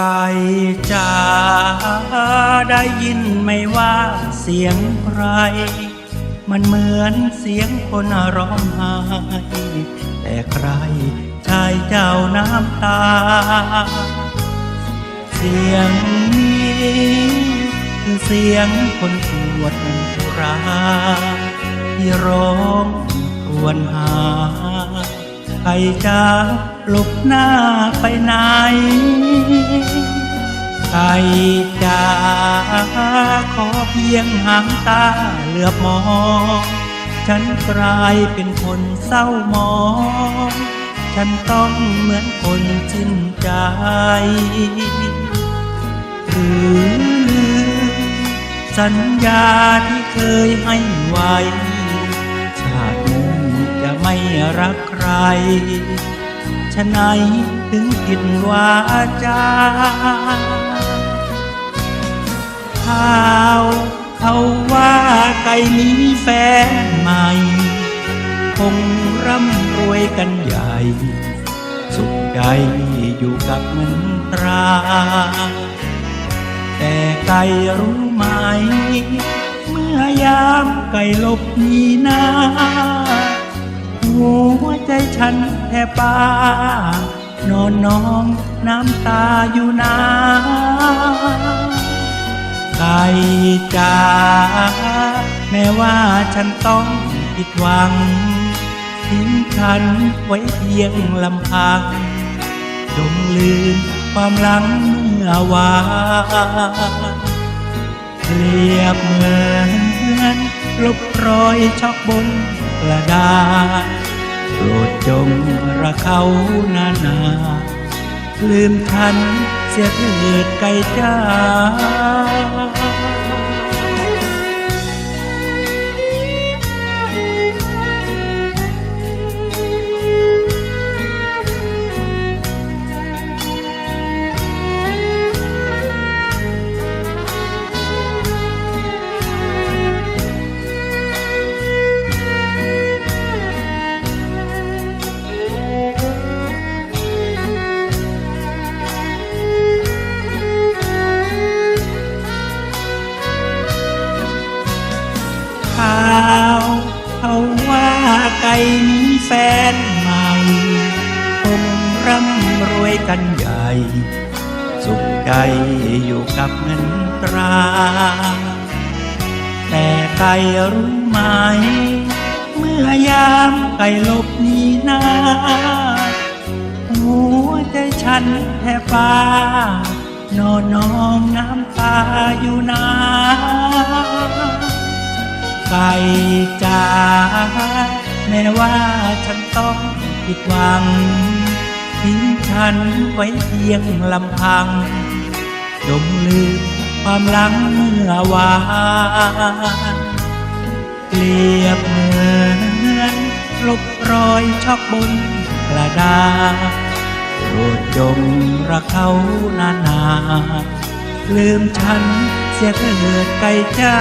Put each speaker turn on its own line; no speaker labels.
ไก่จ๋าได้ยินไม่ว่าเสียงใคร มันเหมือนเสียงคนร้องไห้แต่ใครชายเจ้าน้ำตา เสียงนี้คือเสียงคนปวดร้าวที่ร้องครวญหาใครจะ หลบหน้าไปไหนไก่จ๋าขอเพียงหางตาเหลือบมอง ฉันกลายเป็นคนเศร้าหมอง ฉันต้องเหมือนคนสิ้นใจหรือสัญญาที่เคยให้ไว้ ชาตินี้จะไม่รักใคร ฉะไหนถึงผิดวาจาข่าวเขาว่าไก่มีแฟนใหม่ คงร่ำรวยกันใหญ่ สุขใจอยู่กับเงินตรา แต่ไก่รู้ไหม เมื่อยามไก่ลบหนีหน้า หัวใจฉันแทบป้านอนนองน้ำตาอยู่นาไก่จ๋าแม้ว่าฉันต้องผิดหวังทิ้งฉันไว้เพียงลำพังจงลืมความหลังเมื่อวานเรียบเหมือนลบรอยช็อกบน กระดาษโปรดจงระเขานานา ลืมทันเสียเถิดไก่จ้า ข่าวเขาว่าไก่มีแฟนใหม่คงร่ำรวยกันใหญ่ สุขใจอยู่กับเงินตรา แต่ไก่รู้ไหม เมื่อยามไก่หลบหนีหน้าหัวใจฉันแทบฟ้านอนนองน้ำตาอยู่นา ไก่จ๋าแม้ว่าฉันต้องผิดหวัง ทิ้งฉันไว้เพียงลำพัง จงลืมความหลังเมื่อวานเปรียบเหมือนลบรอยชอกบนกระดาษโปรดจงรักเขานานาๆลืมฉัน เสียเถิดไก่จ้า